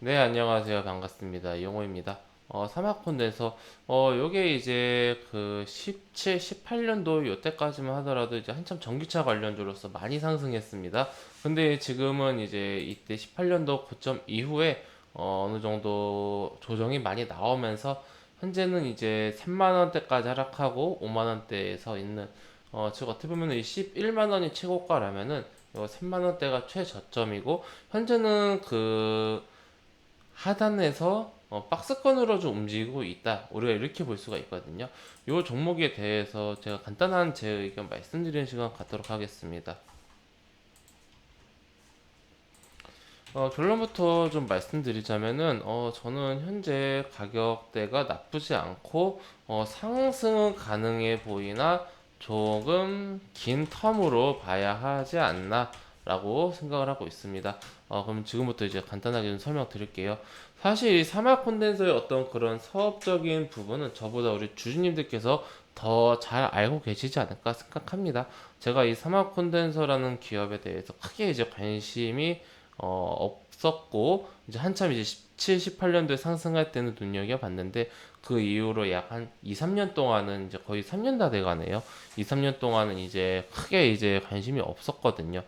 네, 안녕하세요. 반갑습니다. 용호입니다. 어, 사막 콘덴서, 어, 요게 이제 그 17, 18년도 요때까지만 하더라도 이제 한참 전기차 관련주로서 많이 상승했습니다. 근데 지금은 이제 이때 18년도 고점 이후에 어, 어느 정도 조정이 많이 나오면서 현재는 이제 3만 원대까지 하락하고 5만 원대에서 있는 어, 즉 어떻게 보면 이 11만 원이 최고가라면은 요 3만 원대가 최저점이고 현재는 그 하단에서 어, 박스권으로 좀 움직이고 있다. 우리가 이렇게 볼 수가 있거든요. 이 종목에 대해서 제가 간단한 제 의견 말씀드리는 시간 갖도록 하겠습니다. 어, 결론부터 좀 말씀드리자면은 어, 저는 현재 가격대가 나쁘지 않고 어, 상승은 가능해 보이나 조금 긴 텀으로 봐야 하지 않나 라고 생각을 하고 있습니다. 어, 그럼 지금부터 이제 간단하게 좀 설명 드릴게요. 사실 이 사막 콘덴서의 어떤 그런 사업적인 부분은 저보다 우리 주주님들께서 더 잘 알고 계시지 않을까 생각합니다. 제가 이 사막 콘덴서라는 기업에 대해서 크게 이제 관심이 어, 없었고 이제 한참 이제 17, 18년도에 상승할 때는 눈여겨 봤는데 그 이후로 약 한 2, 3년 동안은 이제 거의 3년 다 돼가네요. 2, 3년 동안은 이제 크게 이제 관심이 없었거든요.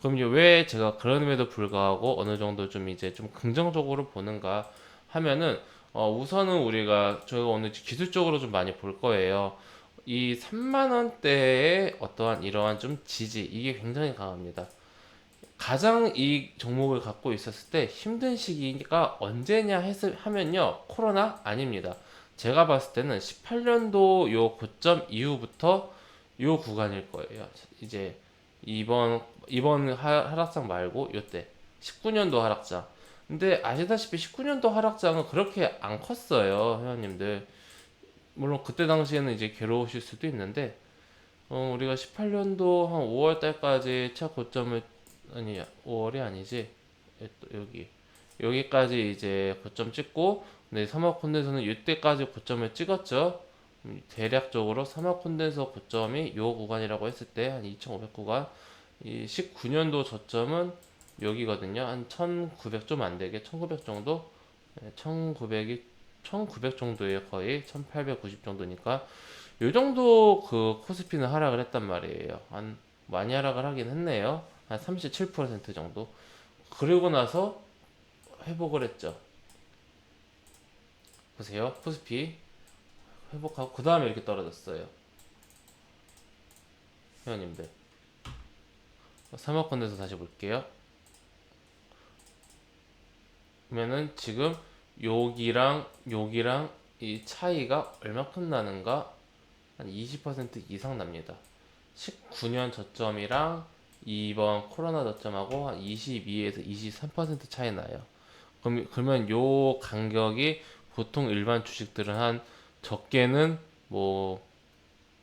그럼 이제 왜 제가 그럼에도 불구하고 어느 정도 좀 이제 좀 긍정적으로 보는가 하면은 어 우선은 우리가 저희가 오늘 기술적으로 좀 많이 볼 거예요. 이 3만 원대의 어떠한 이러한 좀 지지 이게 굉장히 강합니다. 가장 이 종목을 갖고 있었을 때 힘든 시기가 언제냐 했을 하면요 코로나 아닙니다. 제가 봤을 때는 18년도 요 고점 이후부터 요 구간일 거예요. 이제 이번 이번 하, 하락장 말고 요때 19년도 하락장. 근데 아시다시피 19년도 하락장은 그렇게 안 컸어요, 회원님들. 물론 그때 당시에는 이제 괴로우실 수도 있는데 어, 우리가 18년도 한 5월 달까지 차 고점을 아니 5월이 아니지 여기 여기까지 이제 고점 찍고 네, 사막 콘덴서는 이때까지 고점을 찍었죠. 음, 대략적으로 사막 콘덴서 고점이 요 구간이라고 했을 때 한 2,500 구간 이 19년도 저점은 여기거든요. 한 1900 좀 안 되게 1900 정도? 1900이 1900 정도에 거의 1890 정도니까 요 정도 그 코스피는 하락을 했단 말이에요. 한 많이 하락을 하긴 했네요. 한 37% 정도. 그리고 나서 회복을 했죠. 보세요. 코스피 회복하고 그 다음에 이렇게 떨어졌어요. 회원님들. 사모컨에서 다시 볼게요. 그러면은 지금 여기랑 여기랑 이 차이가 얼마큼 나는가? 한 20% 이상 납니다. 19년 저점이랑 이번 코로나 저점하고 한 22에서 23% 차이 나요. 그럼 그러면 요 간격이 보통 일반 주식들은 한 적게는 뭐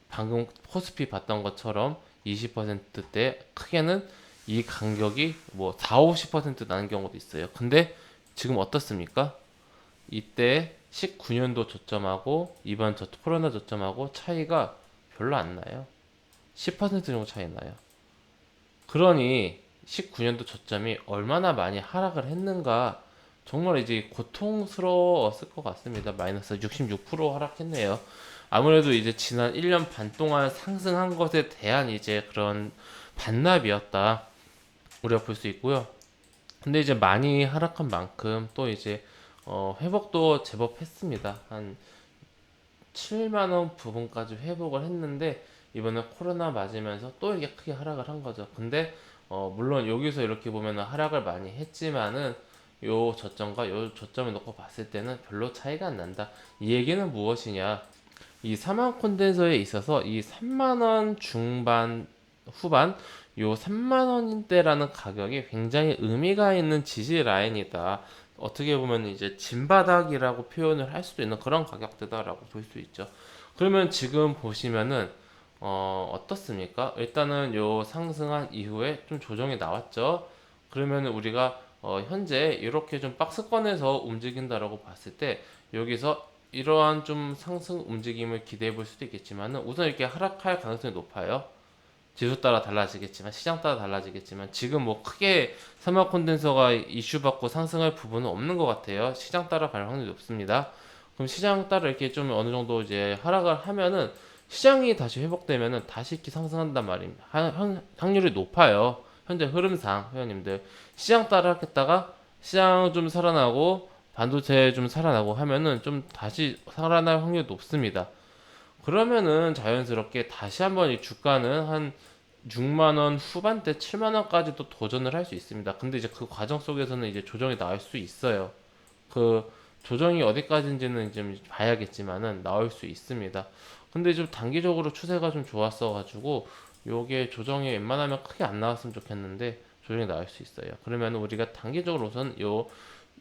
방금 코스피 봤던 것처럼 20%대 크게는 이 간격이 뭐 4, 50% 나는 경우도 있어요. 근데 지금 어떻습니까? 이때 19년도 저점하고 이번 저 코로나 저점하고 차이가 별로 안 나요. 10% 정도 차이 나요. 그러니 19년도 저점이 얼마나 많이 하락을 했는가 정말 이제 고통스러웠을 것 같습니다. 마이너스 66% 하락했네요. 아무래도 이제 지난 1년 반 동안 상승한 것에 대한 이제 그런 반납이었다. 우리가 볼 수 있고요. 근데 이제 많이 하락한 만큼 또 이제 어 회복도 제법 했습니다. 한 7만 원 부분까지 회복을 했는데 이번에 코로나 맞으면서 또 이게 크게 하락을 한 거죠. 근데 어 물론 여기서 이렇게 보면 하락을 많이 했지만은 요 저점과 요 저점을 놓고 봤을 때는 별로 차이가 안 난다. 이 얘기는 무엇이냐? 이 사망 콘덴서에 있어서 이 3만 원 중반 후반 요 3만 원대라는 가격이 굉장히 의미가 있는 지지 라인이다. 어떻게 보면 이제 진바닥이라고 표현을 할 수도 있는 그런 가격대다라고 볼 수 있죠. 그러면 지금 보시면은 어, 어떻습니까? 일단은 요 상승한 이후에 좀 조정이 나왔죠. 그러면 우리가 어, 현재 이렇게 좀 박스권에서 움직인다라고 봤을 때 여기서 이러한 좀 상승 움직임을 기대해 볼 수도 있겠지만은 우선 이렇게 하락할 가능성이 높아요. 지수 따라 달라지겠지만 시장 따라 달라지겠지만 지금 뭐 크게 사막 콘덴서가 이슈받고 상승할 부분은 없는 것 같아요. 시장 따라 갈 확률이 높습니다. 그럼 시장 따라 이렇게 좀 어느 정도 이제 하락을 하면은 시장이 다시 회복되면은 다시 이렇게 상승한단 말입니다. 확률이 높아요. 현재 흐름상 회원님들 시장 따라 하겠다가 시장 좀 살아나고 반도체 좀 살아나고 하면은 좀 다시 살아날 확률이 높습니다. 그러면은 자연스럽게 다시 한번 이 주가는 한 6만 원 후반대 7만 원까지도 도전을 할 수 있습니다. 근데 이제 그 과정 속에서는 이제 조정이 나올 수 있어요. 그 조정이 어디까지인지는 좀 봐야겠지만은 나올 수 있습니다. 근데 좀 단기적으로 추세가 좀 좋았어 가지고 요게 조정이 웬만하면 크게 안 나왔으면 좋겠는데 조정이 나올 수 있어요. 그러면 우리가 단기적으로 우선 요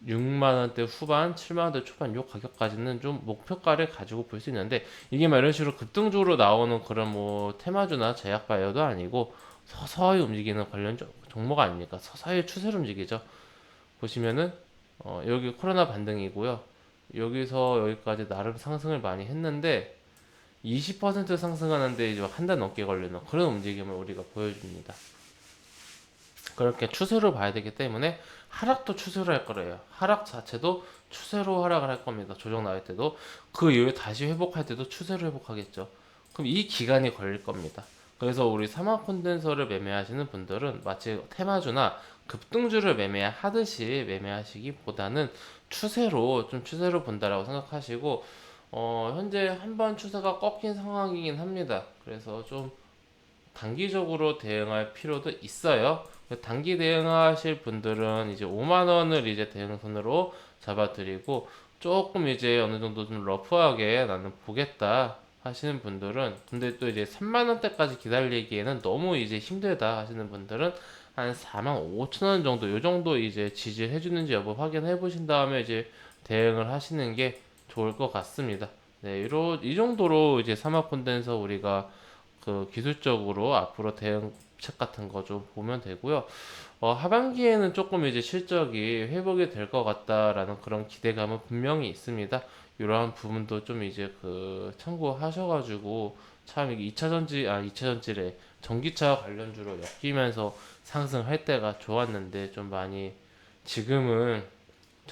6만 원대 후반, 7만 원대 초반 요 가격까지는 좀 목표가를 가지고 볼 수 있는데 이게 막 이런 식으로 급등적으로 나오는 그런 뭐 테마주나 제약 바이오도 아니고 서서히 움직이는 관련 종- 종목 아닙니까? 서서히 추세로 움직이죠. 보시면은 어, 여기 코로나 반등이고요. 여기서 여기까지 나름 상승을 많이 했는데 20% 상승하는데 이제 한 달 넘게 걸리는 그런 움직임을 우리가 보여줍니다. 그렇게 추세로 봐야 되기 때문에 하락도 추세로 할 거래요. 하락 자체도 추세로 하락을 할 겁니다. 조정 나올 때도 그 이후에 다시 회복할 때도 추세로 회복하겠죠. 그럼 이 기간이 걸릴 겁니다. 그래서 우리 사막 콘덴서를 매매하시는 분들은 마치 테마주나 급등주를 매매하듯이 매매하시기보다는 추세로 좀 추세로 본다라고 생각하시고 어, 현재 한번 추세가 꺾인 상황이긴 합니다. 그래서 좀 단기적으로 대응할 필요도 있어요. 단기 대응하실 분들은 이제 5만 원을 이제 대응선으로 잡아드리고 조금 이제 어느 정도 좀 러프하게 나는 보겠다 하시는 분들은 근데 또 이제 3만 원대까지 기다리기에는 너무 이제 힘들다 하시는 분들은 한 4만 5천 원 정도 요 정도 이제 지지해 주는지 여부 확인해 보신 다음에 이제 대응을 하시는 게 좋을 것 같습니다. 네, 이로 이 정도로 이제 사막 콘덴서 우리가 그 기술적으로 앞으로 대응책 같은 거 좀 보면 되고요. 어, 하반기에는 조금 이제 실적이 회복이 될 것 같다라는 그런 기대감은 분명히 있습니다. 이러한 부분도 좀 이제 그 참고하셔가지고 참 이게 2차 전지 아 2차 전지래 전기차 관련주로 엮이면서 상승할 때가 좋았는데 좀 많이 지금은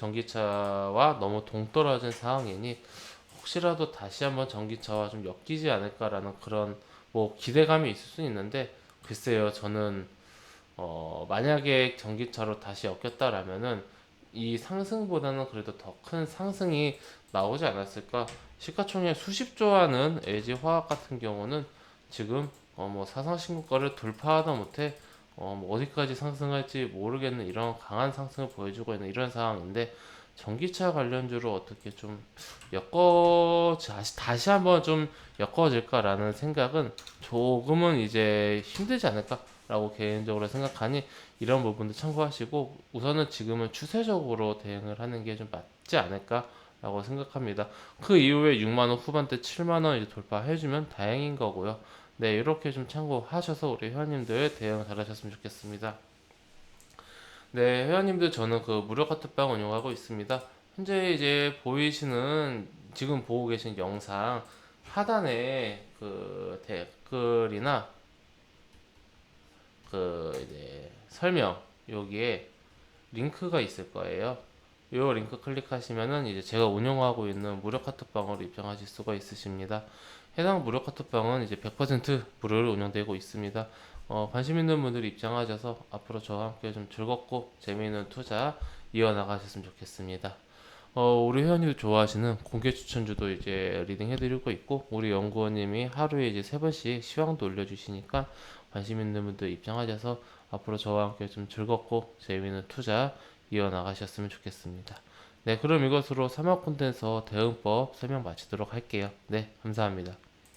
전기차와 너무 동떨어진 상황이니 혹시라도 다시 한번 전기차와 좀 엮이지 않을까라는 그런 뭐 기대감이 있을 수 있는데 글쎄요 저는 어 만약에 전기차로 다시 엮였다라면은 이 상승보다는 그래도 더 큰 상승이 나오지 않았을까? 시가총액 수십조 하는 LG 화학 같은 경우는 지금 어 뭐 사상 신고가를 돌파하다 못해 어 뭐 어디까지 상승할지 모르겠는 이런 강한 상승을 보여주고 있는 이런 상황인데 전기차 관련주로 어떻게 좀 엮어 다시 다시 한번 좀 엮어질까라는 생각은 조금은 이제 힘들지 않을까라고 개인적으로 생각하니 이런 부분도 참고하시고 우선은 지금은 추세적으로 대응을 하는 게 좀 맞지 않을까 라고 생각합니다. 그 이후에 6만 원 후반대 7만 원 이제 돌파해주면 다행인 거고요. 네 이렇게 좀 참고하셔서 우리 회원님들 대응 잘하셨으면 좋겠습니다. 네, 회원님들 저는 그 무료 카톡방 운영하고 있습니다. 현재 이제 보이시는 지금 보고 계신 영상 하단에 그 댓글이나 그 이제 설명 여기에 링크가 있을 거예요. 요 링크 클릭하시면은 이제 제가 운영하고 있는 무료 카톡방으로 입장하실 수가 있으십니다. 해당 무료 카톡방은 이제 100% 무료로 운영되고 있습니다. 어, 관심 있는 분들이 입장하셔서 앞으로 저와 함께 좀 즐겁고 재미있는 투자 이어나가셨으면 좋겠습니다. 어, 우리 회원님들 좋아하시는 공개 추천주도 이제 리딩 해드리고 있고, 우리 연구원님이 하루에 이제 세 번씩 시황도 올려주시니까 관심 있는 분들 입장하셔서 앞으로 저와 함께 좀 즐겁고 재미있는 투자 이어나가셨으면 좋겠습니다. 네, 그럼 이것으로 사막 콘텐서 대응법 설명 마치도록 할게요. 네, 감사합니다.